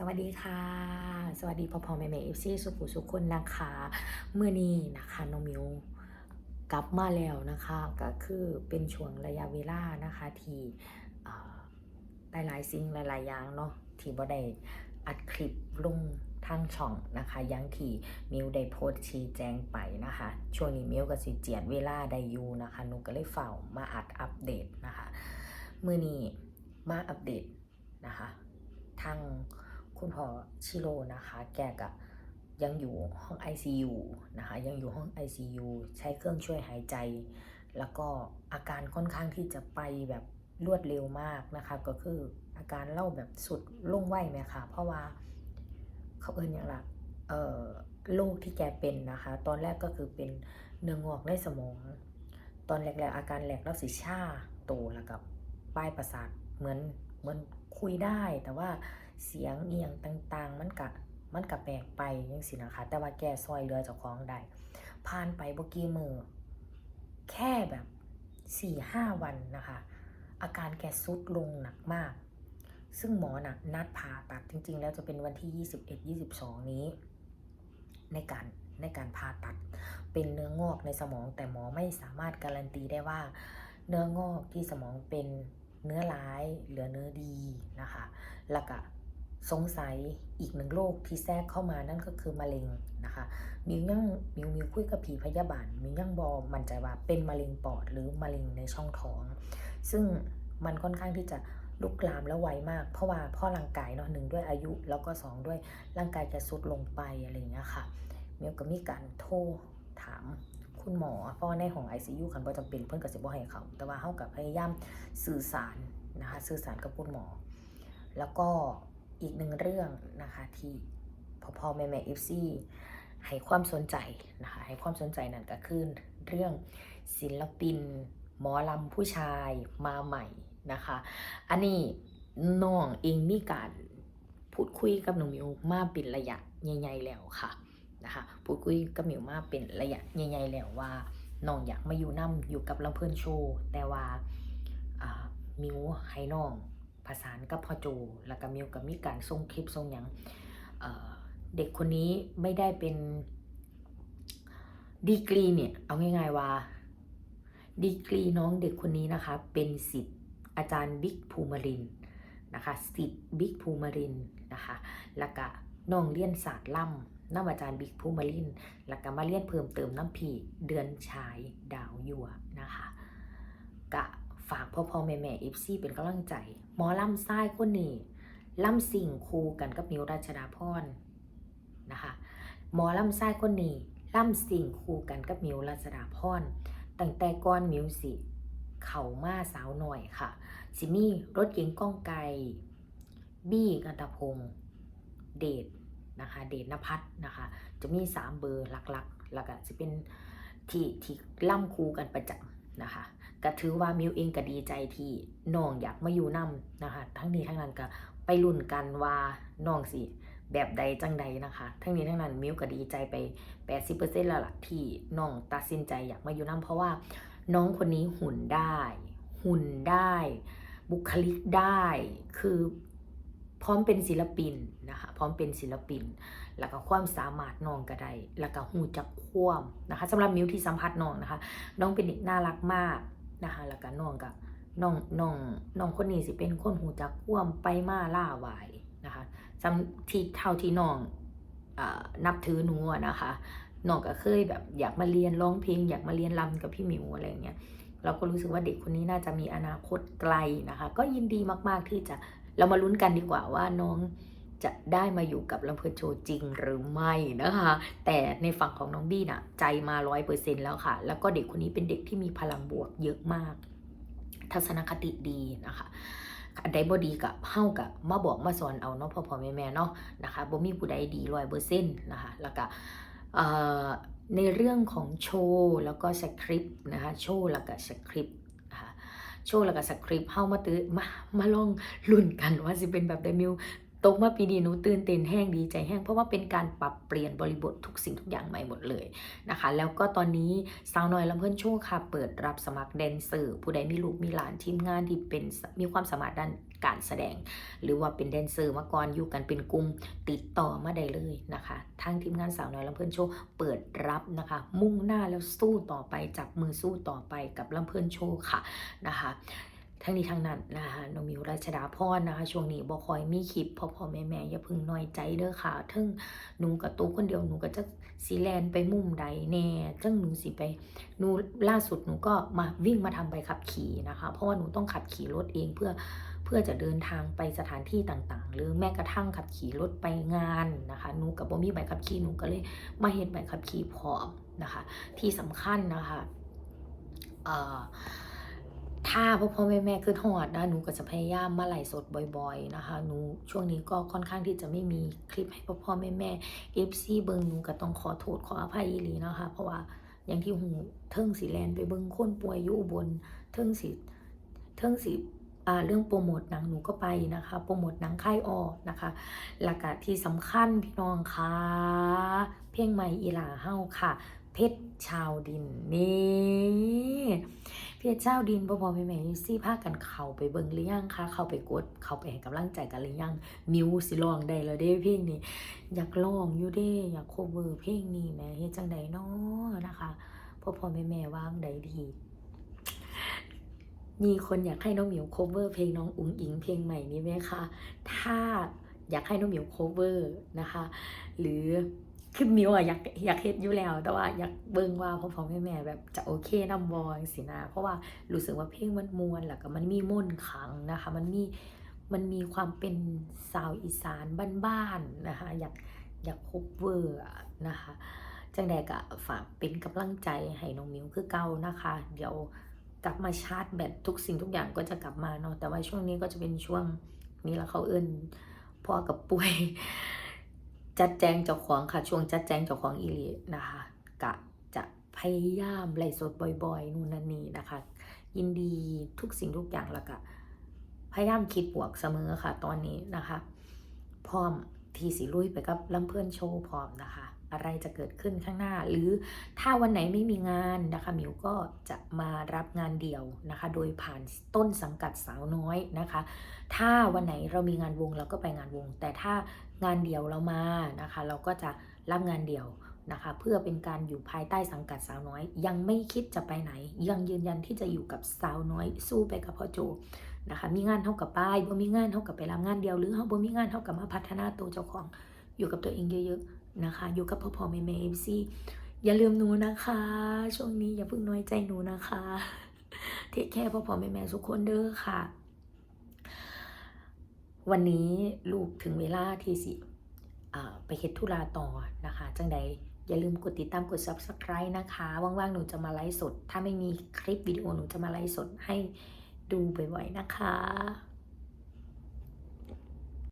สวัสดีค่ะ สวัสดีพ่อพ่อแม่แม่เอฟซีสุขุสุขคนนะคะเมื่อนี้นะคะน้องมิวกลับมาแล้วนะคะ ก็คือเป็นช่วงระยะเวลานะคะที่หลายๆสิ่งหลายๆอย่างเนาะที่บ่ได้อัดคลิปลงทางช่องนะคะยังที่มิวได้โพสชี้แจงไปนะคะ ช่วงนี้มิวก็สิเจียดเวลาได้อยู่นะคะนูก็เลยเฝ้ามาอัดอัปเดตนะคะเมื่อนี้มาอัปเดตนะคะทาง คุณพ่อชิโร่นะคะ แกก็ยังอยู่ห้อง ICU นะคะ ยังอยู่ห้อง ICU ใช้เครื่องช่วยหายใจ แล้วก็อาการค่อนข้างที่จะไปแบบรวดเร็วมากนะคะ ก็คืออาการเล่าแบบสุดล่งไหวไหมคะเพราะว่าเขาเอินอย่างละเออโรคที่แกเป็นนะคะ ตอนแรกก็คือเป็นเนื้องอกในสมอง ตอนแรกๆอาการแหลกแล้วสิชาโตแล้วกับป้ายประสาทเหมือนเหมือนคุยได้แต่ว่า เสียงเอียงต่างๆ มันกะมันกะแปลกไปยังสินะคะ แต่ว่าแกซอยเรือเจ้าของได้ผ่านไปบกี่มือ แค่แบบสี่ห้าวันนะคะ อาการแกซุดลงหนักมาก ซึ่งหมอนะนัดผ่าตัดจริง ๆ แล้วจะเป็นวันที่ 21-22 นี้ ในการในการผ่าตัดเป็นเนื้องอกในสมองแต่หมอไม่สามารถการันตีได้ว่า เนื้องอกที่สมองเป็นเนื้อร้าย เหลือเนื้อดีนะคะแล้วก็ สงสัยอีกหนึ่งโรคที่แทรกเข้ามานั่นก็คือมะเร็งนะคะมิวยังมิวมิวคุยกับผีพยาบาลมิวยังบอมันใจว่าเป็นมะเร็งปอดหรือมะเร็งในช่องท้อง ซึ่งมันค่อนข้างที่จะลุกลามแล้วไวมาก เพราะว่าพ่อร่างกายเนาะหนึ่งด้วยอายุแล้วก็สองด้วยร่างกายจะสุดลงไปอะไรอย่างเงี้ยค่ะมิวก็มีการโทรถามคุณหมอเพราะว่าในของ ICU คันบ่จำเป็นเพิ่อนก็สิบ่ให้เขา แต่ว่าเฮากับพยายามสื่อสารนะคะสื่อสารกับคุณหมอ แล้วก็ อีกหนึ่งเรื่องนะคะที่พอพอแม่แม่เอฟซีให้ความสนใจนะคะให้ความสนใจนั่นก็คือเรื่องศิลปิน หมอลำผู้ชายมาใหม่นะคะ อันนี้น้องเองมีการพูดคุยกับหนูมิวมาเป็นระยะใหญ่ๆแล้วค่ะนะคะพูดคุยกับมิวมาเป็นระยะใหญ่ๆแล้วว่าน้องอยากมาอยู่นํอยู่กับลำเพลินโชว์แต่ว่ามิวให้น้อง ประสานกับพ่อโจ แล้วก็มิวกับมีการส่งคลิปส่งหยังเเด็กคนนี้ไม่ได้เป็นดีกรีเนี่ย เอาง่ายๆว่าดีกรีน้องเด็กคนนี้นะคะ เป็นสิทธิ์อาจารย์บิ๊กภูมิรินนะคะสิทธิ์บิ๊กภูมิรินนะคะแล้วก็น้องเลี้ยนศาสตร์ล่ำน้ำอาจารย์บิ๊กภูมิรินแล้วก็มาเลี้ยนเพิ่มเติมน้ำผีเดือนชายดาวยัวนะคะกะ ฝากพ่อพ่อแม่แม่เอฟซีเป็นกำลังใจ หมอลำซ้ายคนนี้ล่ำสิ่งคูกันกับมิวราชดาพรนะคะหมอลำซ้ายคนนี้ล่ำสิ่งคูกันกับมิวราชดาพรตั้งแต่ก้อนมิวสิเข่ามาสาวหน่อยค่ะสิมี่รถเก๋งก้องไก่บี้กันตะพงเดทนะคะเดทนภัทรนะคะ จะมีสามเบอร์หลักๆ แล้วก็จะเป็นที่ที่ล่ำคูกันประจำ นะคะก็ถือว่ามิวเองก็ดีใจที่น้องอยากมาอยู่นํนะคะทั้งนี้ทั้งนั้นก็ไปลุ้นกันว่าน้องสิแบบใดจังใดนะคะ ทั้งนี้ทั้งนั้นมิวก็ดีใจไป 80%แล้วล่ะที่น้องตัดสินใจอยากมาอยู่นํเพราะว่าน้องคนนี้หุ่นได้ หุ่นได้ บุคลิกได้คือพร้อมเป็นศิลปินนะคะ พร้อมเป็นศิลปิน แล้วก็ความสามารถน้องก็ได้แล้วก็หูจักควมนะคะสำหรับมิวที่สัมผัสน้องนะคะ น้องเป็นเด็กน่ารักมากนะคะแล้วก็น้องกับน้องน้องน้องคนนี้สิเป็นคนหูจักคว่ำไปมาล่าหวายนะคะจำที่เท่าที่น้องอนับถือหนูอะนะคะน้องก็เคยแบบอยากมาเรียนร้องเพลงอยากมาเรียนรำกับพี่มิวอะไรอย่างเงี้ยเราก็รู้สึกว่าเด็กคนนี้น่าจะมีอนาคตไกลนะคะ ก็ยินดีมากๆที่จะเรามาลุ้นกันดีกว่าว่าน้อง จะได้มาอยู่กับลำเพลินโชว์จริงหรือไม่นะคะ แต่ในฝั่งของน้องบี้น่ะ ใจมาร้อยเปอร์เซ็นแล้วค่ะ แล้วก็เด็กคนนี้เป็นเด็กที่มีพลังบวกเยอะมาก ทัศนคติดีนะคะอันใดบ่ดีกับเฮากับมาบอกมาสอนเอาเนาะพ่อพ่อแม่แม่เนาะนะคะบ่มีผู้ใดดีร้อยเปอร์เซ็นต์นะคะแล้วก็ในเรื่องของโชว์แล้วก็สคริปต์นะคะโชว์แล้วก็สคริปต์โชว์แล้วก็สคริปต์เฮามาตื้อมามาลองลุ้นกันว่าสิเป็นแบบใดมิว ตกมาปีนี้หนูตื่นเต้นแห้งดีใจแห้งเพราะว่าเป็นการปรับเปลี่ยนบริบททุกสิ่งทุกอย่างใหม่หมดเลยนะคะ แล้วก็ตอนนี้สาวน้อยลำเพิ่นโชว์ค่ะเปิดรับสมัครแดนเซอร์ผู้ใดมีลูกมีหลานทีมงานที่เป็นมีความสามารถด้านการแสดง หรือว่าเป็นแดนเซอร์มาก่อนอยู่กันเป็นกลุ่มติดต่อมาได้เลยนะคะทางทีมงานสาวน้อยลำเพลินโชว์เปิดรับนะคะ มุ่งหน้าแล้วสู้ต่อไปจับมือสู้ต่อไปกับลำเพลินโชว์ค่ะนะคะ ทั้งนี้ทั้งนั้นนะคะน้องมิวราชดาพรนะคะ ช่วงนี้บ่คอยมีคลิปพ่อพ่อแม่แม่อย่าพึ่งน้อยใจเด้อค่ะทั้งหนูกับตัวคนเดียวหนูก็จะสีแลนไปมุมใดแน่จังหนูสิไปหนูล่าสุดหนูก็มาวิ่งมาทำใบขับขี่นะคะ เพราะว่าหนูต้องขับขี่รถเองเพื่อเพื่อจะเดินทางไปสถานที่ต่างๆ หรือแม้กระทั่งขับขี่รถไปงานนะคะหนูกับบ่มีใบขับขี่หนูก็เลยมาเห็นใบขับขี่พร้อมนะคะ ที่สำคัญนะคะเอ่อ ถ้าพ่อพ่อแม่แม่ขึ้นหอดนะหนูก็จะพยายามมาไหลสดบ่อย ๆ นะคะหนูช่วงนี้ก็ค่อนข้างที่จะไม่มีคลิปให้พ่อพ่อแม่แม่เอฟซีเบิงหนูก็ต้องขอโทษขออภัยอีหลีนะคะ เพราะว่าอย่างที่หูเทิงสีแลนไปเบิงคนป่วยอยู่บนเทิงสีเทิงสีอ่าเรื่องโปรโมทหนังหนูก็ไปนะคะ โปรโมทหนังค่ายออนะคะ หลักที่สำคัญพี่น้องคะเพลงใหม่อีหลาเฮ้าค่ะ เพชรชาวดินนี่เพชรชาวดินพ่อพ่อแม่แม่ซี่พากันเข้าไปเบิ่งหรือยังคะเข้าไปกดเข้าไปให้กำลังใจกันหรือยังมิวสิลองได้แล้วเด้เพลงนี้ อยากลองอยู่เด้ อยากโคเวอร์เพลงนี้แม่เฮ็ดจังใดเนาะนะคะพ่อพ่อแม่แม่ว่างใดดีมีคนอยากให้น้องหมิวโคเวอร์เพลงน้องอุ๋งอิงเพลงใหม่นี้ไหมคะ ถ้าอยากให้น้องหมิวโคเวอร์นะคะ หรือ คือมิวอะอยากอยากเฮ็ดอยู่แล้ว แต่ว่าอยากเบิ่งว่าพ่อพ่อแม่แม่แบบจะโอเคนำบอลสินะ เพราะว่ารู้สึกว่าเพลงมันมวนแล้วก็มันมีมนขังนะคะ มันมีมันมีความเป็นสาวอีสานบ้านๆนะคะ อยากอยากโคเวอร์นะคะจังใดก็ฝากเป็นกำลังใจให้น้องมิวคือเก่านะคะ เดี๋ยวกลับมาชาร์จแบตทุกสิ่งทุกอย่างก็จะกลับมาเนาะแต่ว่าช่วงนี้ก็จะเป็นช่วงนี้ละเขาเอิ้นพ่อกับป่วย จัดแจงเจ้าของค่ะ ช่วงจัดแจงเจ้าของอีลีนะคะกะจะพยายามไล่สดบ่อยๆนู่นนั่นนี่นะคะ ยินดีทุกสิ่งทุกอย่างแล้วก็พยายามคิดบวกเสมอค่ะตอนนี้นะคะ พร้อมทีสิลุยไปกับลำเพื่อนโชว์พร้อมนะคะ อะไรจะเกิดขึ้นข้างหน้า หรือถ้าวันไหนไม่มีงานนะคะมิวก็จะมารับงานเดี่ยวนะคะ โดยผ่านต้นสังกัดสาวน้อยนะคะ ถ้าวันไหนเรามีงานวงเราก็ไปงานวง แต่ถ้างานเดี่ยวเรามานะคะ เราก็จะรับงานเดี่ยวนะคะเพื่อเป็นการอยู่ภายใต้สังกัดสาวน้อย ยังไม่คิดจะไปไหน ยังยืนยันที่จะอยู่กับสาวน้อย สู้ไปกับพ่อโจนะคะมีงานเท่ากับป้ายบ่มีงานเท่ากับไปรับงานเดียวหรือเฮาบ่มีงานเท่ากับมาพัฒนาตัวเจ้าของอยู่กับตัวเองเยอะๆ นะคะ อยู่กับพ่อพ่อแม่แม่เอฟซีอย่าลืมหนูนะคะ ช่วงนี้อย่าเพิ่งน้อยใจหนูนะคะเทคแค่พ่อพ่อแม่แม่ทุกคนเด้อค่ะ วันนี้ลูกถึงเวลาที่สิไปเฮ็ดธุระต่อนะคะ จังใดอย่าลืมกดติดตามกด subscribe นะคะ ว่างๆ หนูจะมาไลฟ์สด ถ้าไม่มีคลิปวิดีโอหนูจะมาไลฟ์สดให้ดูบ่อยๆ นะคะ